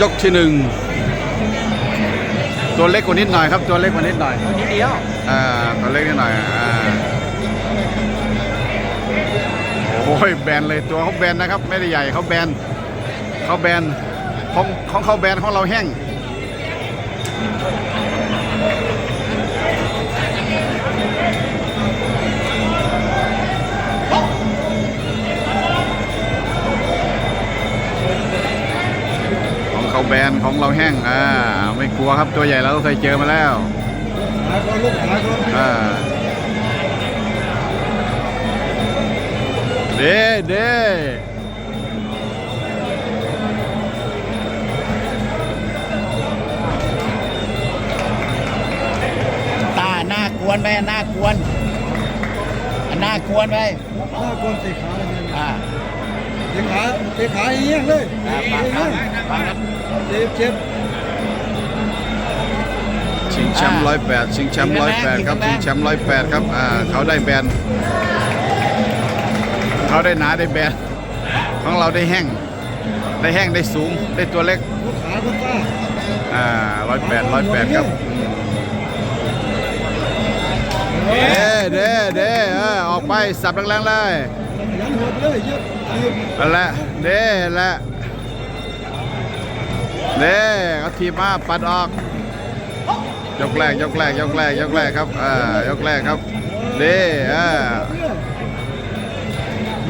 ยกที่หนึ่งตัวเล็กกว่านิดหน่อยครับ ตัวเล็กกว่านิดหน่อยนิดเดียวอ่าตัวเล็กนิดหน่อยอ่าโอ้ยแบนเลยตัวเขาแบนนะครับ ไม่ได้ใหญ่เขาแบนเขาแบนของของเขาแบนของเราแห้ง แบนของเราแห้งอ่าไม่กลัวครับตัวใหญ่เราก็เคยเจอมาแล้วหาคนลูกหาคนอ่าเด้เด้ตาหน้ากวนไปหน้ากวนหน้ากวนไปหน้าคนตีขาเลยเนี่ยอ่าตีขาตีขาอย่างเงี้ยเลยอ่าตีฟัง เงี้ยฟังครับเจ็บเจ็บชิงแชมป์ร้อยแปดชิงแชมป์ร้อยแปดครับ ชิงแชมป์ร้อยแปดครับ อ่า เขาได้แบน เขาได้หนาได้แบน ของเราได้แห้ง ได้แห้งได้สูง ได้ตัวเล็กลูกขาลูกป้าอ่าร้อยแปดร้อยแปดครับ เด้เด้เด้เออออกไปสับแรงๆเลยยันหัวไปเลยเยอะยืมนั่นแหละเด้แหละ เด้เขาทีบมาปัดออก ยกแรกยกแรกยกแรกยกแรกครับอ่ายกแรกครับเด้อ่า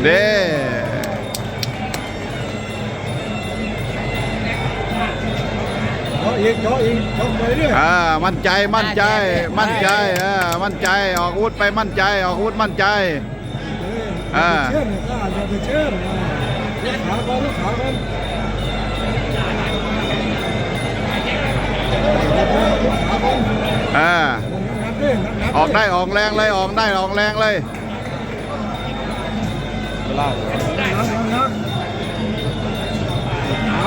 เด้เจาะอีกเจาะอีกเจาะไปเรื่อยอ่ามั่นใจมั่นใจ มั่นใจอ่ามั่นใจออกอาวุธไปมั่นใจออกอาวุธมั่นใจอ่าเชื่อมเนี่ยอย่าไปเชื่อมลูกขาก่อนลูกขาก่อนลู อนอ่าออกได้ออกแรงเลยออกได้ออกแรงเลยนับนับนับขา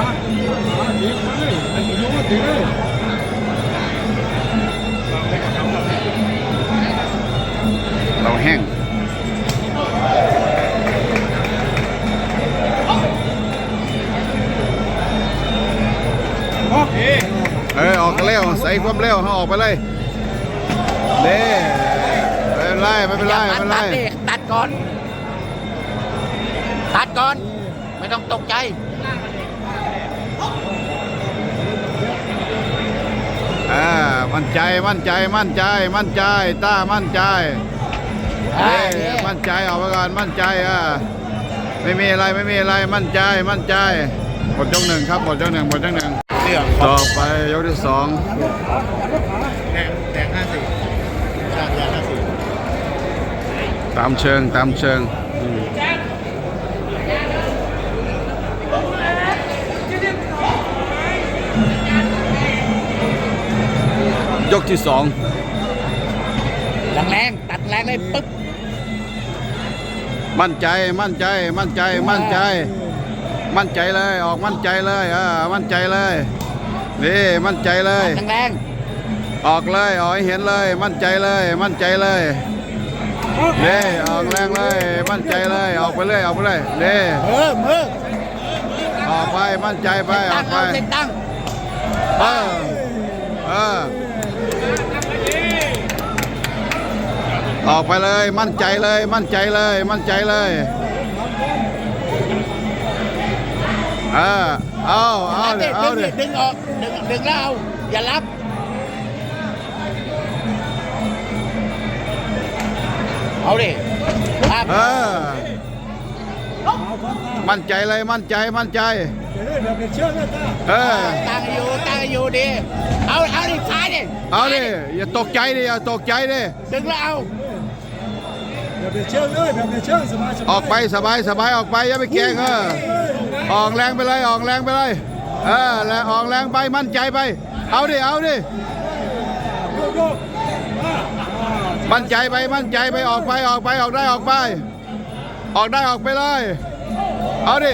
ขาดีเลยไหนูดีเลยเราแห้ง เออออกกันเร็วใส่ความเร็วเขาออกไปเลยเด้ไม่เป็นไรไม่เป็นไรไม่เป็นไรตัดดิตัดก่อน ตัดก่อน ไม่ต้องตกใจอ่ามั่นใจมั่นใจมั่นใจมั่นใจต้ามั่นใจอ่าเด้เนี่ยมั่นใจออกไปก่อนมั่นใจอ่าไม่มีอะไรไม่มีอะไรมั่นใจมั่นใจหมดยกหนึ่งครับหมดยกหนึ่งหมดยกหนึ่ง ต่อไปยกที่สองแดงแดงห้าสี่ชาติยาห้าสี่ตามเชิงตามเชิงอืมยกที่สองแรงๆตัดแรงเลยปึ๊บ มั่นใจมั่นใจมั่นใจมั่นใจ มั่นใจเลย ออกมั่นใจเลยอ่ามั่นใจเลยนี่มั่นใจเลยแรงออกเลยออกให้เห็นเลย มั่นใจเลย มั่นใจเลยนี่ออกแรงเลย มั่นใจเลย ออกไปเลยออกไปเลยนี่ๆมือมือออกไปมั่นใจไปอตั้องกไปเอาเส้นตั้งเออเออออกไปเลย มั่นใจเลย มั่นใจเลย มั่นใจเลย เออเอาเอารับเดี๋ดิยวเอาดึงเดี๋ดิยวดึงออกดึงดึงแล้วเอาอย่ารับเอาดิครับเออมั่นใจเลยมั่นใจมั่นใจเดี๋ยวเดี๋ยวเป็นเชื่อนะตาเออตั้งอยู่ตั้งอยู่ดีเอาเอาดิซ้ายดิเอาดิอย่าตกใจดิอย่าตกใจดิดึงแล้วเอาเดี๋ยวเป็นเชื่อเลยเดี๋ยวเป็นเชื่อสบายสบายออกไปสบายสบายออกไปอย่าไปเกรงเออ ออกแรงไปเลยออกแรงไปเลยเออแล้วออกแรงไปมั่นใจไป เอาดิเอาดิโยกโยกอ่าอ่ามั่นใจไปมั่นใจไปออกไปออกไปออกได้ออกไป ออกได้ออกไปเลย เอาดิ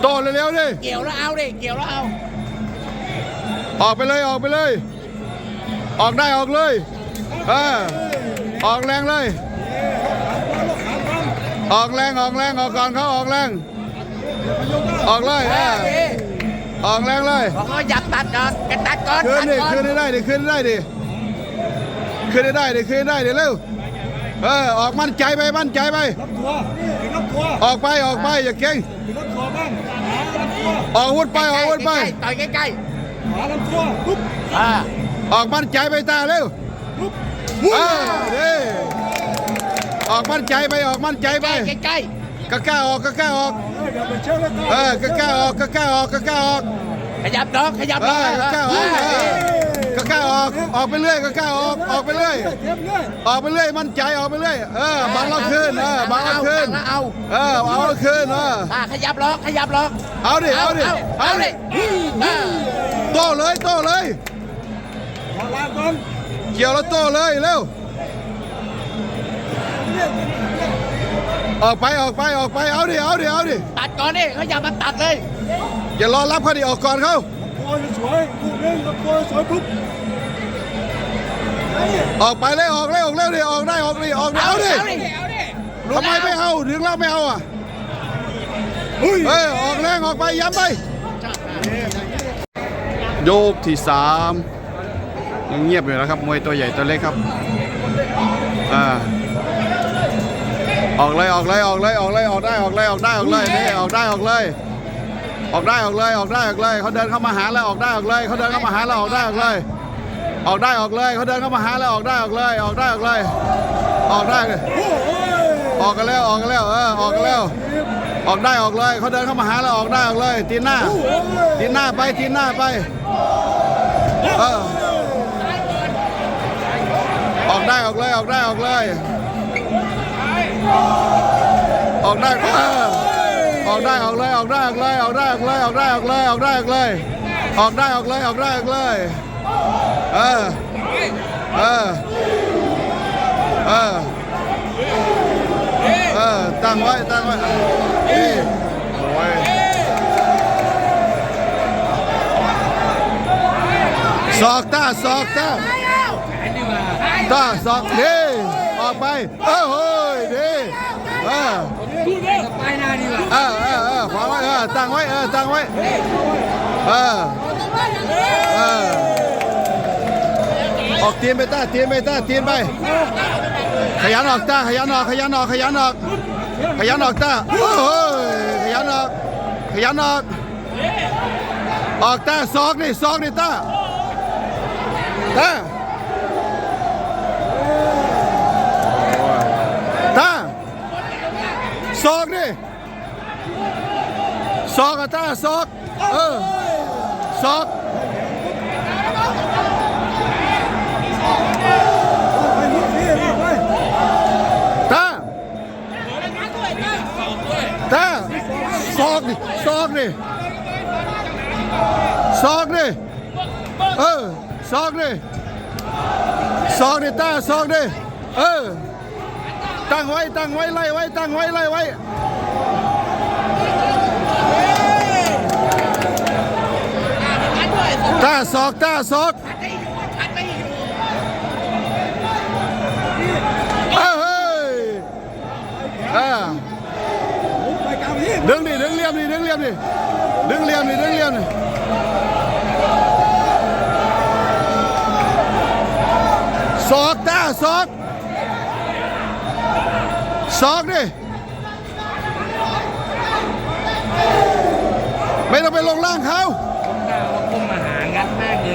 โตเร็วๆดิเกี่ยวแล้วเอาดิเกี่ยวแล้วเอาออกไปเลยออกไปเลย ออกได้ออกเลยเออออกแรงเลย ออกแรงออกแรงออกก่อนเขาออกแรง ออกเลยเออดิออกแรงเลยบอกว่าอยากตัดก่อนแกตัดก่อนคืนตัดดิก่อนคืนได้ดิคืนได้ดิคืนได้ดิคืนได้ดิเร็วเออออกมั่นใจไปมั่นใจไป รับตัวถึงรับตัวออกไปออกไปอย่าเก่งถึงรับตัวบ้างหาลำตัวออกอาวุธไปออกอาวุธไป ใกล้ๆต่อยใกล้หาลำตัวปุ๊บๆอ่าออกมั่นใจไปตาเร็วปุ๊บเออดิออกมั่นใจไปออกมั่นใจไปใกล้กะกล้าออกกะกล้าออกเออ เดี๋ยวไปเชื่อแล้วเออกะกล้าออกกะกล้าออกกะกล้าออกๆขยับน้องขยับเอน้องอกะกล้าออกเออกะกล้าออกออกไปเรื่อยกะกล้าออกออกไปเรื่อยเทียบเลยออกไปเรื่อยมั่นใจออกไปเรื่อยเออบังเราคืนเออบังเราคืนแล้วเอาเออเอาเราคืนเอออ่าขยับล้อขยับล้อเอาดิเอาดิเอาเอาดิดิอ่าโต้เลยโต้เลยขอลาก่อนเกี่ยวแล้วโต้เลยเร็ว ออกไปออกไปออกไปเอาดิเอาดิเอาดิตัดก่อนดิเขาอย่ามาตัดเลยอย่ารอรับเขาดิออกก่อนเขาตัวสวยคู่นึงรับตัวสวยปุ๊บออกไปเลยออกเลยออกเร็วดิออกได้ออกดิออกดิเอาดิเอาดิเอาดิทำไมไม่เอาถึงเราไม่เอาอะเฮ้ยเฮ้ยออกแรงออกไปย้ำไปโยกที่สามยังเงียบอยู่นะครับมวยตัวใหญ่ตัวเล็กครับอ่า ออกเลยออกเลยออกเลยออกเลยออกได้ออกเลยออกได้ออกเลยนี่ออกได้ออกเลย ออกได้ออกเลยออกได้ออกเลยเขาเดินเข้ามาหาแล้วออกได้ออกเลยเขาเดินเข้ามาหาแล้วออกได้ออกเลย ออกได้ออกเลยเขาเดินเข้ามาหาแล้วออกได้ออกเลย ออกได้ออกเลย ออกได้เลยโอ้ยออกกันแล้วออกกันแล้วเออออกกันแล้ว ออกได้ออกเลยเขาเดินเข้ามาหาแล้วออกได้ออกเลยตีนหน้าตีนหน้าไปตีนหน้าไปเออออกได้ออกเลยออกได้ออกเลย ออกได้เออออกได้ออกเลยออกได้ออกเลยออกได้ออกเลยออกได้ออกเลยออกได้ออกเลยออกได้ออกเลยออกได้ออกเลยเออเออเออเออตั้งไว้ตั้งไว้โอ้ยศอกตาศอกตาตาศอกดีออกไปเออ ตั้งไว้ เออตั้งไว้ เออ เออ ออกเตียนไปต้าเตียนไปต้าเตียนไป ขยันออกต้าขยันออก ขยันออก ขยันออก ขยันออกตาโอ้ยขยันออก ขยันออก ออกต้าซอกนี่ซอกนี่ต้าต้าต้าซอกนี่ ซอกอะตาซอก เออซอกไปมุดพี่ไปตาตาซอกนี่ซอกนี่ซอกนี่เออซอกนี่ซอกนี่ตาซอกนี่เออตั้งไว้ตั้งไว้ไล่ไว้ตั้งไว้ไล่ไว้ ตาซอกตาซอกเฮ้ยเอกลาดึงดิดึงเลี่ยมดิดึงเลี่ยมดิดึงเลี่ยมดิดึงเลี่ยมดิศอกตาศอกศอกดิไม่ต้องไปลงล่างเขา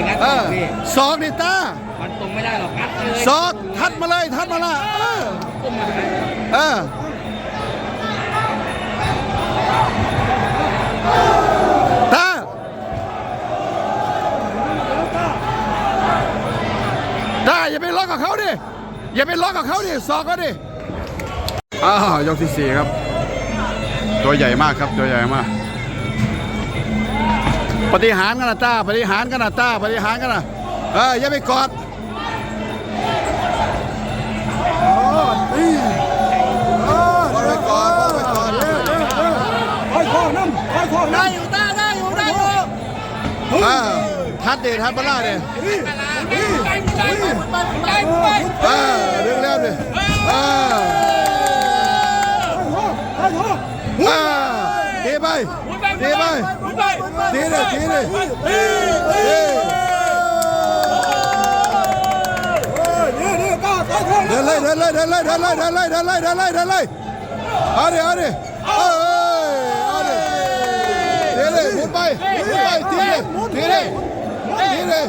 งัดเออพี่ศอกดิตามันตรงไม่ได้หรอกงัดเลยศอกทัดมาเลยทัดมาละเออก้มมาหาเออตาได้อย่าไปล็อกกับเขาดิอย่าไปล็อกกับเขาดิสอกเขาดิอ้าวยกที่สี่ครับ ตัวใหญ่มากครับตัวใหญ่มาก ปฏิหารกันนะจ้าปฏิหารกันนะจ้าปฏิหารกันนะเอออย่าไปกอดได้อยู่ต้าได้อยู่ได้อยู่อ่าทัดเดทัดบลาเดเออเรื่องแรกเลยเออดไป หมุนไปทีดิทีดิทีดิ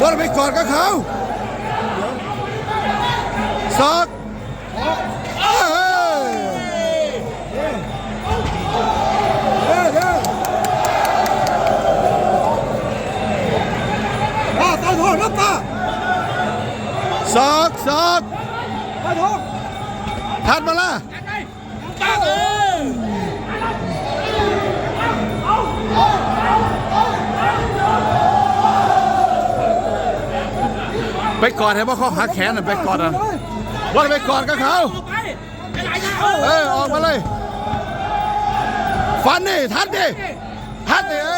บอลไปกอดกับเขาซอกเสอกสอกทัดมาละไปกอดให้พ่อเขาหักแขนน่ะไปกอดอะว่าไปกอดกับเขาเออออกมาเลย ฟันดิทัดดิทัดดิเออ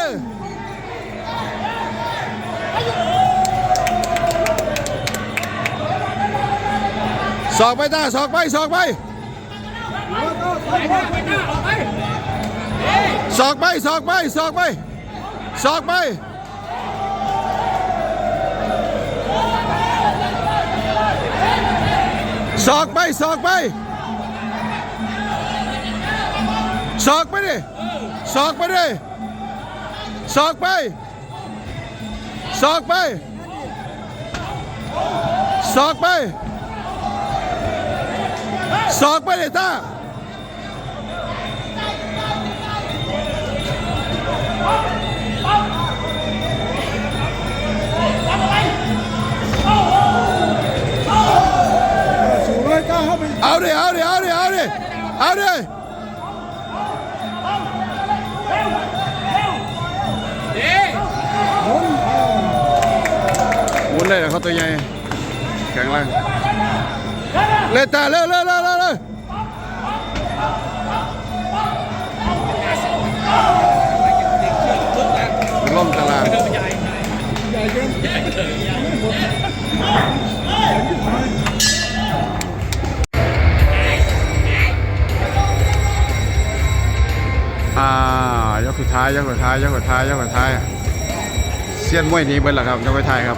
สอกไปตาสอกไปสอกไปสอกไปสอกไปสอกไปสอกไปสอกไปสอกไปสอกไปดิสอกไปดิสอกไปสอกไปสอกไป สอกไปเลยตาเอาดิเอาดิเอาดิเอาดิเอาดิหมุนเลยเหรอเขาตัวใหญ่แข็งแรงเล่นตาเร็วเร็วเร็ว ล่มตลาดอ่ายกสุดท้ายยกสุดท้ายยกสุดท้ายยกสุดท้ายเซียนมวยหนี้เบิ้ลละครับยกไปท้ายครับ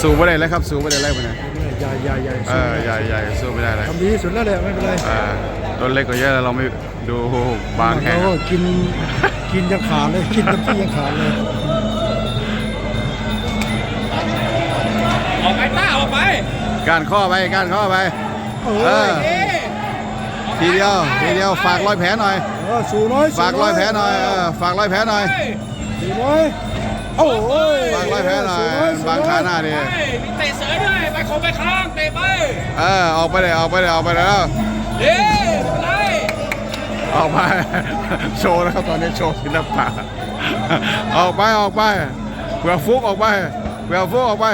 สู้ไม่ได้แล้วครับ สู้ไม่ได้แล้วมันเนี่ยใหญ่ใหญ่ใหญ่เออใหญ่ใหญ่สู้ไม่ได้เลยทำดีที่สุดแล้วแหละไม่เป็นไรเออ ตัวเล็กกว่าเยอะแล้วเราไม่ดูบางแข็งเราก็กินกินยังขาดเลยกินเต็มที่ยังขาดเลยออกไปต้าออกไปการข้อไปการข้อไปเอเอออทีเดียวทีเดียวฝากรอยแผลหน่อยเออสูน้อยฝากรอยแผลหน่อยเออฝากรอยแผลหน่อยสูน้อยโอ้ยฝากรอยแผลหน่อยบางขาหน้าดิไปมีเตะเสยด้วยไปคงไปข้างเตะไปเออออกไปเลยออกไปเลยออกไปแล้วเย้ไม่เป็นไร ออกไป โชว์นะครับตอนนี้โชว์ศิลปะออกไปออกไปเผื่อฟุกออกไปเผื่อฟุกออกไป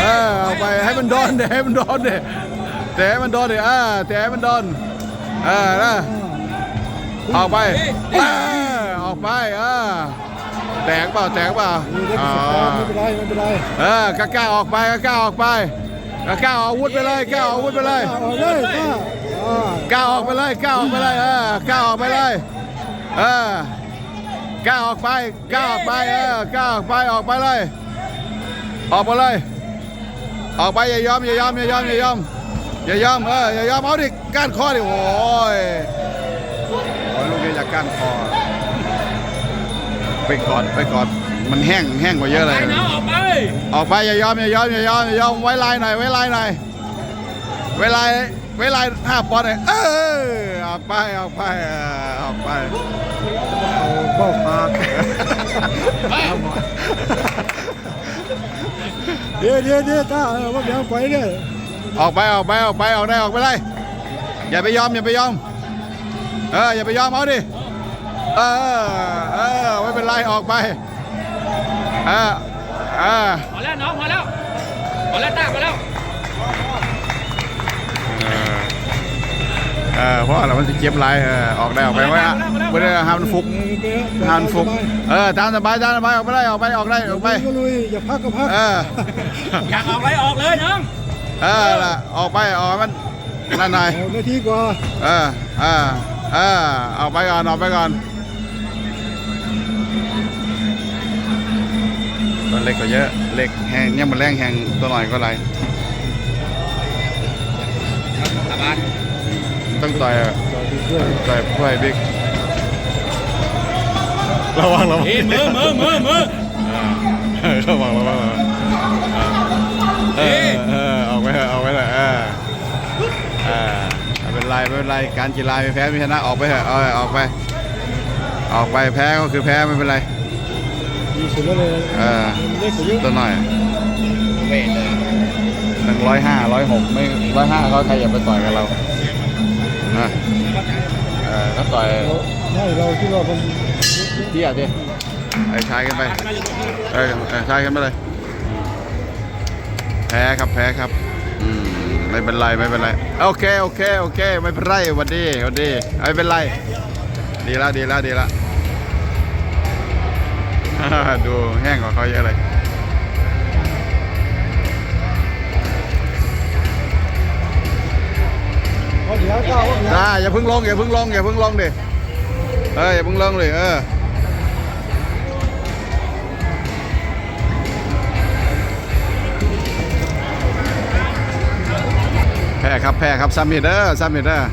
เออออกไปให้มันโดนเดให้มันโดนเดแต่ให้มันโดนเดเออแต่ให้มันโดนเออนะออกไปเออออกไปเออแตกเปล่าแตกเปล่ามีได้อ๋ประสบการณ์อไม่เป็นไรไม่เป็นไรเออกล้าๆออกไปกล้าๆออกไปกล้าๆเอาอาวุธไปเลยกล้าเอาอาวุธไปเลย เอาเลยป้าอ่าก้าวออกไปเลยก้าวออกไปเลยเออก้าวออกไปเลยเออก้าวออกไปก้าวออกไปเออก้าวออกไปออกไปเลย ออกไปเลย ออกไปอย่ายอมอย่ายอมอย่ายอมอย่ายอมอย่ายอมเอออย่ายอมเอาดิก้านคอดิโอ้ยโอ้ยลูกนี้อยากก้านคอไปกอดไปกอดมันแห้งแห้งกว่าเยอะเลยไปน้องออกไปออกไปอย่ายอมอย่ายอมอย่ายอมอย่ายอมไว้ลายหน่อยไว้ลายหน่อยไว้ลาย ไว้ลาห้าปอนด์หน่อยเออออกไปออกไปเออกไปเอาบ้าปากเดี๋ยวเดี๋ยวเดี๋ยวตาเออว่าเดี๋ยวไปเนี่ยออกไปออกไปออกไปออกได้ออกไปเลยอย่าไปยอมอย่าไปยอมเอออย่าไปยอมเอาดิเออเออไม่เป็นไรออกไปเออเออพอแล้วน้องพอแล้วพอแล้วตาพอแล้ว เออเพราะอะไรมันจะเจ็บไรเออออกได้ออกไปว่าไม่ได้ห้ามมันฟุกห้ามมันฟุก เออตามสบายตามสบายออกไปได้ออกไปออกได้ออกไปลุยอย่าพักก็พักเอออยากออกอะไรออกเลยน้องเออล่ะออกไปออกมันนั่นหน่อยเอานาทีกว่าเออเออเออออาไปก่อนเอาไปก่อนตัวเล็กก็เยอะเล็กแห้งเนี่ยมันแรงแห้งตัวหน่อยก็ไรตาบ้าน ต้องต่อยอะต่อยเพื่อให้บิ๊กระวังระวังเฮ้ยมือมือมือมือเออระวังระวังระวังเออเออเอาไว้เถอะเอาไว้เลยเออเออไม่เป็นไรไม่เป็นไรการกีฬาไม่แพ้ไม่ชนะออกไปเถอะเอาออกไป ออกไปแพ้ก็คือแพ้ไม่เป็นไรมีสุดแล้วเลยเออเล็กกว่าเยอะตัวหน่อยเวทเลยหนึ่งร้อยห้าร้อยหกไม่ร้อยห้าเขาใครอย่าไปต่อยกับเรา นะเออก็ต่อยไม่เราที่เราเป็นเที่ยดิไอ้ชายกันไปเออเออชายกันไปเลยแพ้ครับแพ้ครับอืมไม่เป็นไรไม่เป็นไรโอเคโอเคโอเคไม่เป็นไรวันดีวันดีไม่เป็นไร ดีละดีละดีละดูแห้งกว่าเขาเยอะเลย ได้อย่าเพิ่งลงอย่าเพิ่งลงอย่าเพิ่งลงดิเอออย่าเพิ่งลงเลยเออแพ้ครับแพ้ครับซัมมิเดอร์ซัมมิเดอร์